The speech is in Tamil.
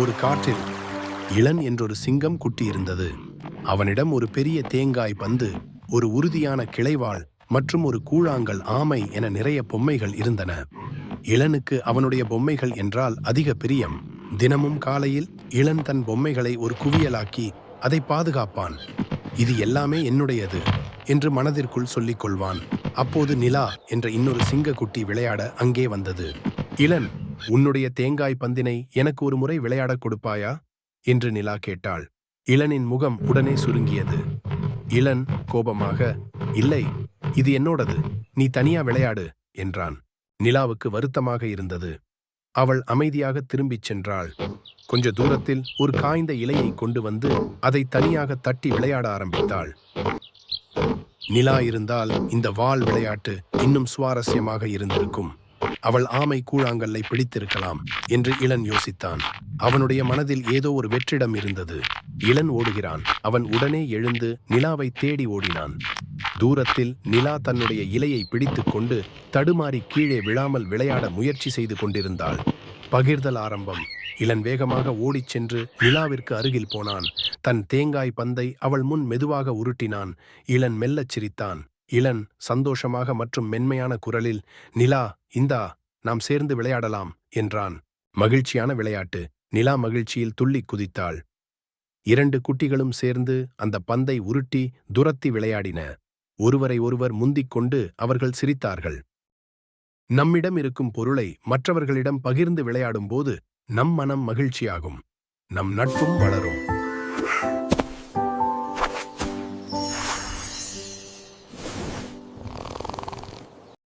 ஒரு காட்டில் இளன் என்றொரு சிங்கம் குட்டி இருந்தது அவனிடம் ஒரு பெரிய தேங்காய் பந்து ஒரு உறுதியான கிளைவாள் மற்றும் ஒரு கூழாங்கல் ஆமை என நிறைய பொம்மைகள் இருந்தன. இளனுக்கு அவனுடைய பொம்மைகள் என்றால் அதிக பிரியம். தினமும் காலையில் இளன் தன் பொம்மைகளை ஒரு குவியலாக்கி அதை பாதுகாப்பான். இது எல்லாமே என்னுடையது என்று மனதிற்குள் சொல்லிக் கொள்வான் அப்போது நிலா என்ற இன்னொரு சிங்கக்குட்டி விளையாட அங்கே வந்தது. இளன் உன்னுடைய தேங்காய் பந்தினை எனக்கு ஒரு முறை விளையாடக் கொடுப்பாயா? என்று நிலா கேட்டாள். இளனின் முகம் உடனே சுருங்கியது. இளன் கோபமாக இல்லை இது என்னோடது. நீ தனியா விளையாடு என்றான். நிலாவுக்கு வருத்தமாக இருந்தது. அவள் அமைதியாக திரும்பிச் சென்றாள். கொஞ்ச தூரத்தில் ஒரு காய்ந்த இலையை கொண்டு வந்து அதை தனியாக தட்டி விளையாட ஆரம்பித்தாள். நிலா இருந்தால் இந்த வாள் விளையாட்டு இன்னும் சுவாரஸ்யமாக இருந்திருக்கும். அவள் ஆமை கூழாங்கல்லை பிடித்திருக்கலாம் என்று இளன் யோசித்தான். அவனுடைய மனதில் ஏதோ ஒரு வெற்றிடம் இருந்தது. இளன் ஓடுகிறான். அவன் உடனே எழுந்து நிலாவை தேடி ஓடினான். தூரத்தில் நிலா தன்னுடைய இலையை பிடித்துக் கொண்டு தடுமாறி கீழே விழாமல் விளையாட முயற்சி செய்து கொண்டிருந்தாள். பகிர்தல் ஆரம்பம். இளன் வேகமாக ஓடிச் சென்று நிலாவிற்கு அருகில் போனான். தன் தேங்காய் பந்தை அவள் முன் மெதுவாக உருட்டினான். இளன் மெல்லச் சிரித்தான். இளன் சந்தோஷமாக மற்றும் மென்மையான குரலில் நிலா இந்தா நாம் சேர்ந்து விளையாடலாம் என்றான். மகிழ்ச்சியான விளையாட்டு. நிலா மகிழ்ச்சியில் துள்ளிக் குதித்தாள். இரண்டு குட்டிகளும் சேர்ந்து அந்த பந்தை உருட்டி துரத்தி விளையாடின. ஒருவரை ஒருவர் முந்திக் கொண்டு அவர்கள் சிரித்தார்கள். நம்மிடம் இருக்கும் பொருளை மற்றவர்களிடம் பகிர்ந்து விளையாடும்போது நம் மனம் மகிழ்ச்சியாகும். நம் நட்பும் வளரும்.